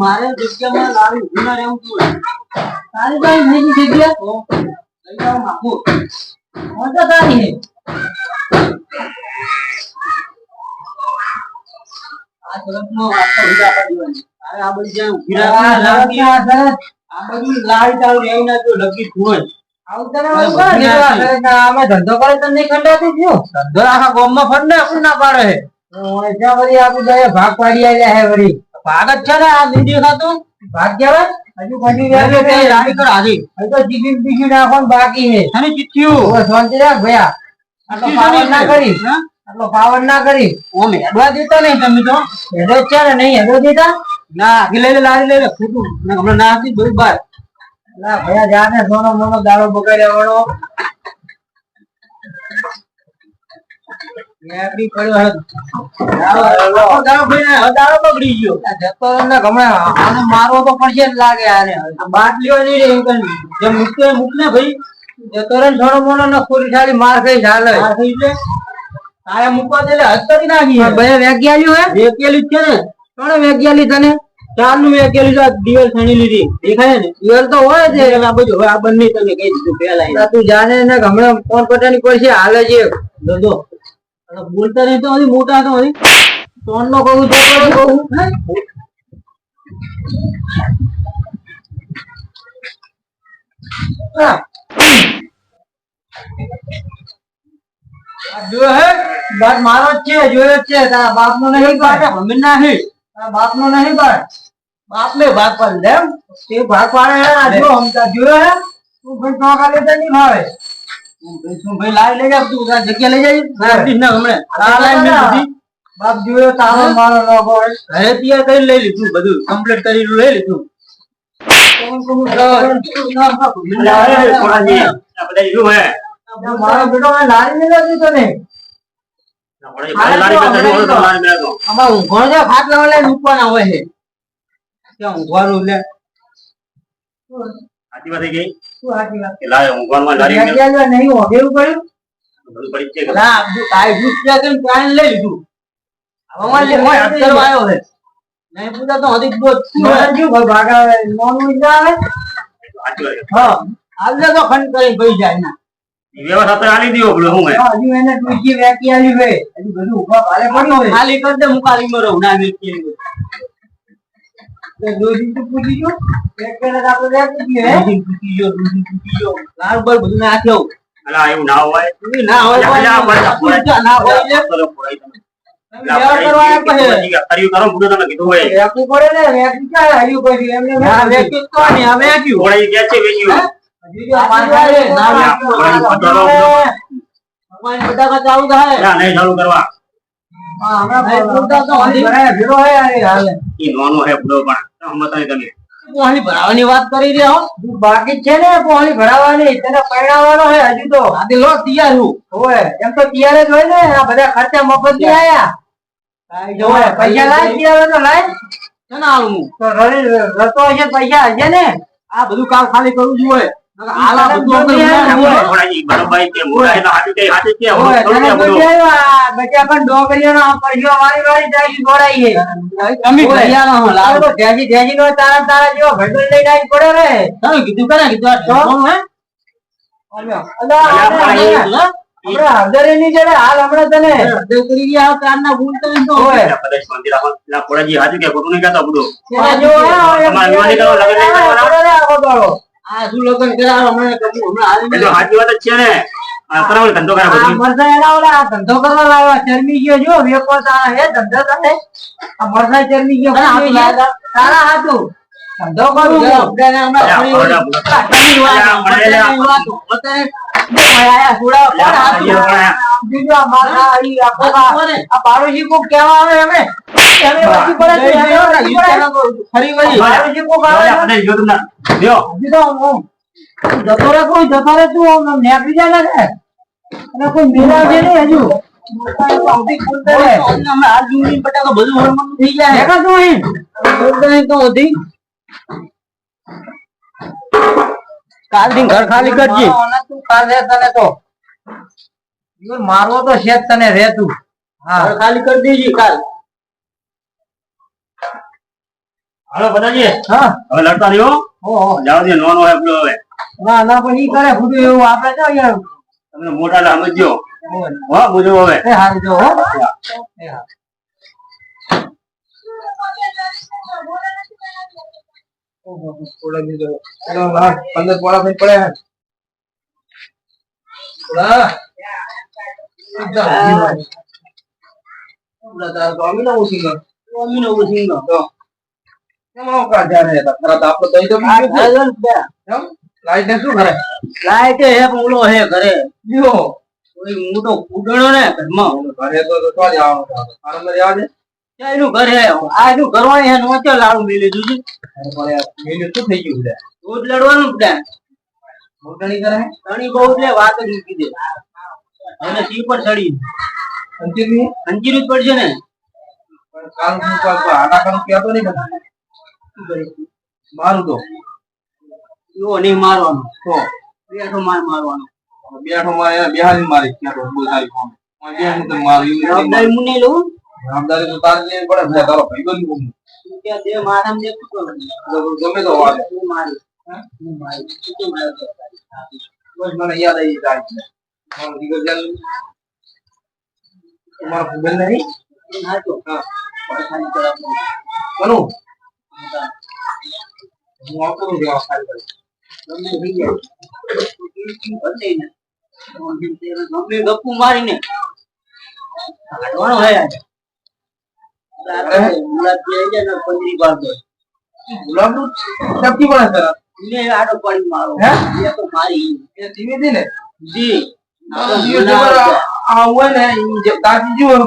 મારે જગ્યામાં લાવી ઊભી ના રહેવું જોઈએ. તારી પાસે નહીં જગ્યા? લઈ જાઓ નાખું. મજા તારી હે. આ તરફનો આ બધી જ્યાં આ બધું ના લગી ધંધો કરે તો નહીં ખંડાતી થયો. ધંધો આખા ગામમાં ફરને આપણને ના પાડે. હે. ભાગ પાડી આવ્યા હે વળી. ભાગ જ છે ને આ નહીં ખાતો ભાગ કહેવાય હજુ ખંડી રહ્યા છે. તે તે. કર હારી. હજુ તો જીબી બીજું નાખવાનું બાકી હે અને ચીઠિયું. હવે શાંતિ રાખ ભૈયા. આટલો પાવર ના કરી. હા? આટલો પાવર ના કરી. ઓમ હેડવા દેતા નહીં તમે તો. હેડો છે ને નહીં હેડો દેતા. ના આગી લઈ લે લારી લઈ લે. ખોટું. હમણાં ના હતી બધું બાર. ના ભયા જા ને સોનો મોનો દાડો બગાડ્યા વાળો. મારવો તો પડશે લાગે નહીં રે ભાઈ. જતો મોનો ખોરી સાલી માર ખાઈ ચાલે તારે મૂકવા દે હદ નાખી બે વેગ્યાલી હે જ છે ને. ત્રણ વેગ્યાલી તને? ચારનું છે આ દિવાલ છણી લીધી. દેખાય ને? દિવાલ તો હોય છે આ બધું હવે આ બંને તમે કહી દીધું પેલા આ તું જાણે ને હમણાં ફોન પટાની પડશે હાલે છે. જો બોલતા નહીં તો હજી મોટા તો હજી. ત્રણ નો કહું તો કહું? હા. બાપ મારો જ છે જોયો જ છે. તારા બાપ નો નહીં પાડે મમ્મી ના તારા બાપ નો નહીં પાડે બાપ ને ભાગ પાડી એમ. તે ભાગ પાડે હે. હમતા જોયો હે. તું ભાઈ નહીં ભાવે. ભાઈ લઈ જા તું જગ્યા લઈ જાય. નાખીશ ને હમણાં. આ લાઈન મેં બધી બાપ જોયો તારો મારો નો ઘરે તૈયાર કરી લઈ લીધું બધું. કમ્પ્લીટ કરી લઈ લીધું. મારો બેટો લારી છે. છે ઊંઘવાનું લે? શું સાચી વાત? ઊંઘવામાં નહીં પડ્યું. ના લઈ લીધું. હવે લે મોય હાથ આવ્યો છે. નહીં પૂછા તો હજી મારે શું ભાગા આવે હા. તો ખંડ કરી ભાઈ જાય ના. વ્યવસ્થા તો આલી દીધો પેલો હું હે હજુ એને ટૂંકી વેકી આલી હોય હજુ બધું ઊભા ભારે પડ્યું હોય ખાલી કર દે મુકાલી મરો ના વેચી તો દોષી તો પૂછી જો એક તો આપણે વેકી દીએ છે, હે? જો દૂધી તૂટી ગયો લાલ બર બધું નાખ્યો અલા એવું ના હોય ના હોય ના હોય જા. ના હોય ચલો, પોળાઈ તમે. વ્યવહાર કરવા આવ્યા પછી. કર્યું કરો તમે કીધું હોય પડે ને વ્યાખ્યા ક્યાં હજુ કોઈ એમને ના તો નહીં. પોળાઈ ક્યાં છે વેચ્યું ભરાવાની વાત કરી રહ્યા હો. બાકી છે ને પોણી ભરાવાની. તેને પરણાવવાનો હોય હજુ તો. લો તૈયાર હું. હોય એમ તો તૈયાર જ હોય ને આ બધા ખર્ચા મફતથી આયા. પૈસા લાય તૈયાર તો લાય. છે ને આવું રતો હશે પૈસા હશે ને. આ બધું કામ ખાલી કરવું જ ખોટું નહીં કહેતા બધું. આ કરો, શું લગ્ન કરાવો? હમણાં કશું હમણાં હાલી એ વાત જ છે ને. કરાવો ધંધો કરે આ બધું. મરચાં એના ઓલા ધંધો કરવા લાવ્યા ચરમી ગયો જો વેપો તારા હે ધંધો તારે આ મરચાં ચરમી ગયો? તારા હાથું ધંધો કરું જતો રે કોઈ જતો રે તું નેકળી જાય ને અને કોઈ મેળા નહીં હજુ બધું થઈ જાય તો હતી કાલ દિન ઘર ખાલી કરજે. તું કાલ રે તને તો. ઈવન મારવો તો છે તને રે તું. હા. ઘર ખાલી કરી દેજે કાલ. હાલો બધાજી હા. હવે લડતા રહ્યો? ઓહો. જાવ દે નોનો હે પેલો હવે. ના ના પણ ઈ કરે ખુદ એવું આપણે તો યાર તમને મોટા સમજજો. હો. বুঝো હવે. એ હાલ જો હો. એ હા હતા ખરા તો આપણો દઈ તો બીજો છે. કેમ લાઈટ ને શું કરે? લાઈટ હે ઓલો હે ઘરે. લ્યો. કોઈ મોટો ફૂટણો ને ઘરમાં ઘરે તો તો તો જ મારા ત્યાં એનું ઘર હે? આ એનું ઘરવાળી હે નોચો લાડુ મેલી દીધું પણ મેલ્યું શું થઈ ગયું રોજ લડવાનું પ્લાન મોટણી કરે ઘણી બહુ એટલે વાત જ મૂકી દે. પર ચડી. અંતિમની અંજીરું જ પડશે ને? પણ કાલ હું કાલ તો આના કામ કહેતો નહીં મારું તો. એવો નહીં મારવાનો. તો? બેઠો માર મારવાનો. બેઠો મારે એને બેહારી મારી. ક્યાં તો બહુ સારી ફોન બેહારી તો મારું. નથી લઉં જવાબદારી તો તારી લેવી પડે ને તારો ભાઈ હું. તું કે દે મારામ દે શું તો ગમે તો વાળે હું મારી હું મારી તું કેમ મારે બસ મને યાદ આવી જાય છે મારો દીકરો જાલ તમારો ભાઈબંધ નહીં હા તો હા ખાલી કરાવવાનું. કરું હું રહું દેવા ખાલી કરી ગમે થઈ જાય. બદલાઈ ને. ગમે ગપ્પુ મારીને કાઢવાનો હે આજે. ગુલાબનું ટપકી પડે તરત એને આડો? એ તો મારી એ ને એનો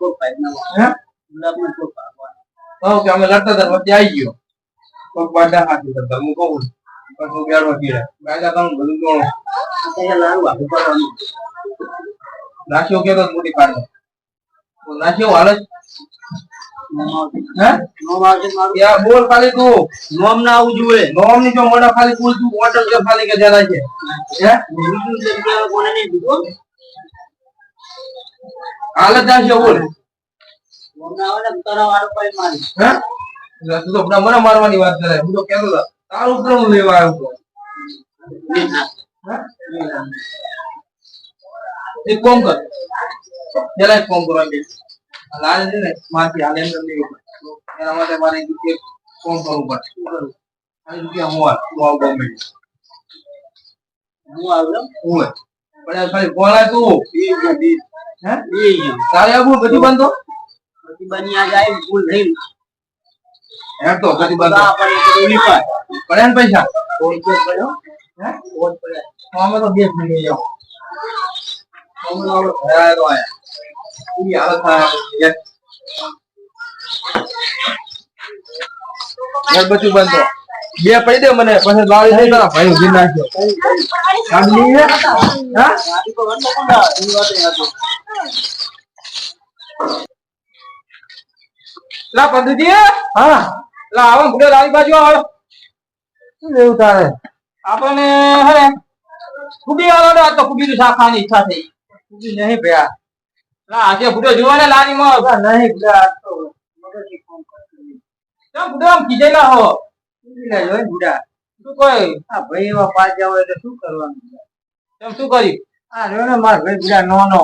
કોઈ ના હે ગુલાબનો કોઈ ફાયદો ના કે અમે લડતા હતા વચ્ચે આવી ગયો પગ બાંધા હાથી કરતા હું કહું પછી હું કીડે બાંધા જોણું હોય. આ તો મોટી હાલ બોલ ખાલી તું. નોમ ના આવવું જોઈએ. નોમની જો મોઢા ખાલી બોલ તું ઓર્ડર કે ખાલી કે જરા છે હે? બીજું જગ્યાએ કોને નહીં દીધું. હાલ જ નાખ્યો બોલ. નોમ ના તું તો મને મારવાની વાત કરે. હું તો કેતો તારું ઉપર લેવા આવ્યો? એક કોમ કર. પેલા એક કોમ કરવા દે. આ લાલ છે ને મારથી હાલે અંદર નહીં. એના માટે મારે એક કોમ કરવું પડે શું કરું? ખાલી રૂપિયા હું આલ તું આવ ગમે હું આવ્યો. હું. પણ ખાલી બોલાય તું. હે? એ. તારે આવું બધું બંધો? પછી બની આ જાય ભૂલ થઈ હે તો બધું. બંધો ઓલી પાડ. પડે ને પૈસા. કોઈ કોઈ પડ્યો? હે? કોઈ પડ્યો. અમે તો બે મળી જાઓ આપણે ઘરે આયા આયા પૂરી હાલત યાર. યાર બધું બે પડી દે મને પછી લાવી દે તારા ભાઈ ઊભી નાખ્યો. કાઢી લે હા. લા પદ્ધતિ હા. લા આવો ભૂલે લાવી બાજુ આવો. શું લેવું તારે? આપણને હે કુબી વાળો ને તો કુબી નું શાક ખાવાની ઈચ્છા થઈ. નહીં ભયા આજે ભૂલો જોવા ને લારી માં. નહીં ભયા આજ તો મગજની કામ કરતું ભૂલો આમ કીધેલા હો? ઊભી ના જોઈ ને બુડા શું કોઈ? આ ભાઈ એવા પાછા હોય તો શું કરવાનું તમે શું કર્યું? આ રહ્યો ને મારા ભાઈ ભૂડા નો નો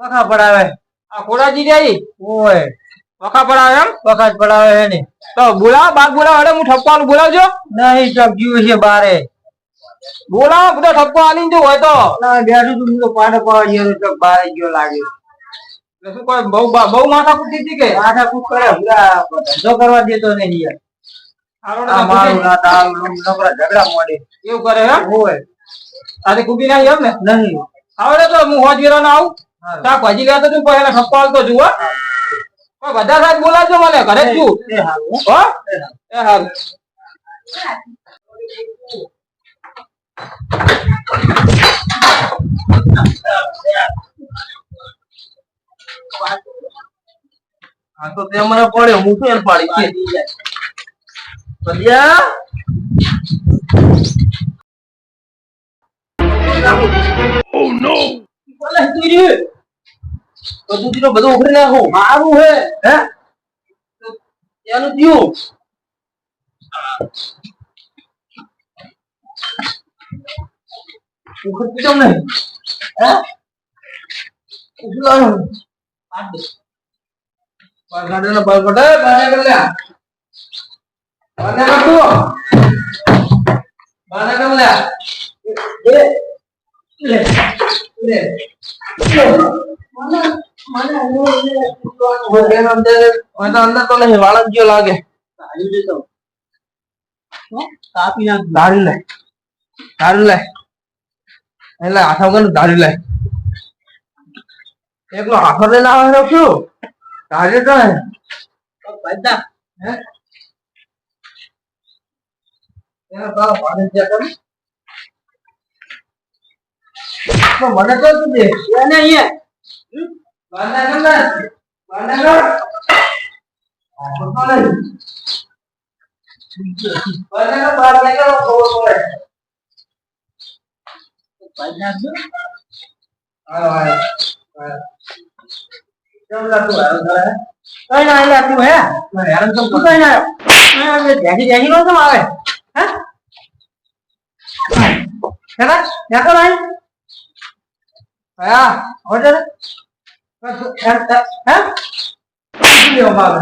વખા પડાવે. આ ખોડાજી જાય ઓય. વખા પડાવે એમ? વખા પડાવે હે ને. તો બોલાવ બાગ બોલાવ હું ઠપકો બોલાવજો. નહીં ચક જીવ છે બારે. બોલાવો બધો ઠપકો આલી જો હોય તો. ના બેઠું તું તો પાડો પાવા ગયો તો ચક ગયો લાગે. શું કોઈ બહુ બહુ માથા કૂટી હતી કે? માથા કૂટ કરે બુડા ધંધો કરવા દેતો નહીં યાર. હારો ને આ કૂટે. મારું ના તારું નકરા ઝઘડા મોડે. એવું કરે હે ઓય આજે કૂબી ના એમ ને નહીં. આવડે તો હું હોજ ગેરો ના આવું. શાક ભાજી લેતો તું પહેલા ઠપકો આલતો કોઈ બધા સાથે બોલાવજો મને ઘરે જ છું. હારું. એ હારું. હા તો તે મને પડ્યો હું ફેર પાડી બોલે તું બધું દીનો બધું ઉખડી નાખો. મારું હે હે? ત્યાંનું થયું. ઉખડતું કેમ નહીં હે ઉખડવાનું પાડ દે. બાર કાઢે ને બાર કાઢે બાર કર લે બાર કર તું બાર કર લે દે. લે લે ઓય એમ અંદર અંદર તો નહીં વાળા જેવો લાગે દેતો. હો? કાપી નાખ. દારૂ લે દારૂ લે એટલે હાથો વગર દારૂ લે એકલો હાથો લઈને આવે શું? દારૂ તો બધા. હે? એના તારા પાડે છે કર મને તો શું દે એને અહીંયા. બાંધા કર બાંધા કર બાંધા કર બાર લઈ. ખબર પડે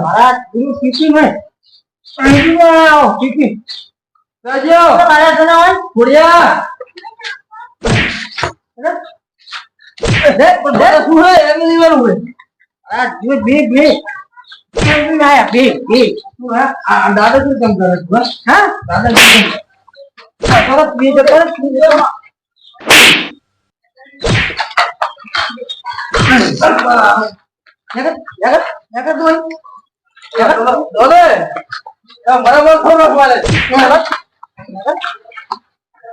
મારા ગુરુ કીકી મેં. આયો, કીકી. રાજો મારા તને હોય? દે, આ બે બે બે. આયા. શું હે આ દાદા શું કામ કરે છે હા? દાદા શું કામ કરે? તરત બે તો તરત બે તો. યાર, યાર, યાર તું અહીં. દોલે એ બરાબર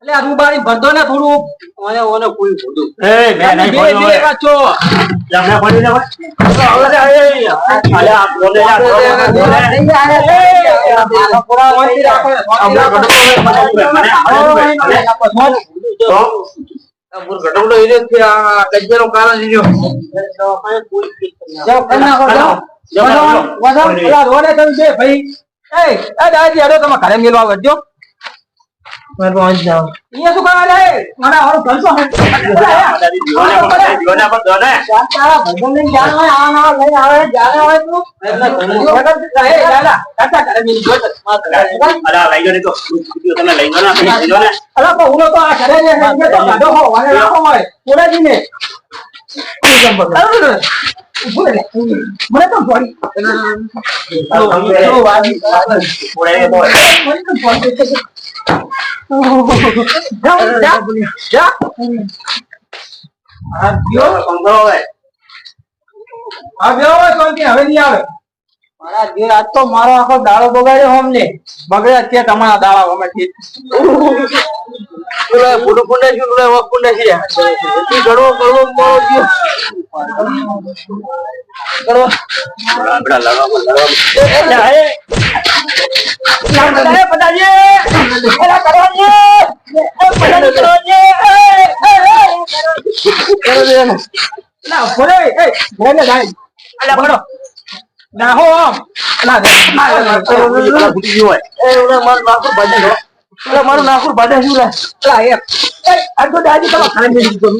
તારા આ બે તો માણસ છે ને. થોડું એ, ઓને કોઈ દારૂ એ, મે ચલા પાંચ પૈસા ભરો ને પાંચ અલા, ઓલા તો હું બારી ભરતો એટલે આ રૂબારી ભરતો ને થોડું ઓને ઓને કોઈ ખોટું એ મેં નહીં આ ખોલ્યો બે હવે. વાંચો તમે ખોલી દે ભાઈ. અલે આ બોલે આ બોલે, આ બોલે. હમણાં ઘટકો મને આવડે છે. તો આ મૂળ ઘટકડો ઈ રહ્યો છે, આ કજિયાનો કારણ ઈ રહ્યો. ઘરે મેળવા વળજો મારે પહોંચ જાવ અહીંયા શું કરવા લે મારા હારું ઘરસો હે? જીવોને પણ જીવોને પણ દો ને તારા ભગવાન લઈને જાણ હોય આ ના લઈને આવે જાણે હોય તું. એ દાદા કાકા કરે મેં તો. અલા લઈ ગયો ને તો. તમે લઈ ગયો ને લઈ ગયો ને. અલા પણ હું તો આ ઘરે ને મેં તો ગાડો હો વાને રાખો હોય કોડાજી ને મને તો જોડી મારા આખો દાડો બગાડ્યો અમને તમારા દાડા અમે પેલા છે પેલા છે ગળવો ગળવો મારો ગયો ગળવો આપડા લડવા લડવા ના ભલે એ ભલે ભાઈ. અલા પકડો ના હો ના મારું નાખું ભાડા શું લે? આ તો દાદી તમે ખાઈ દીધું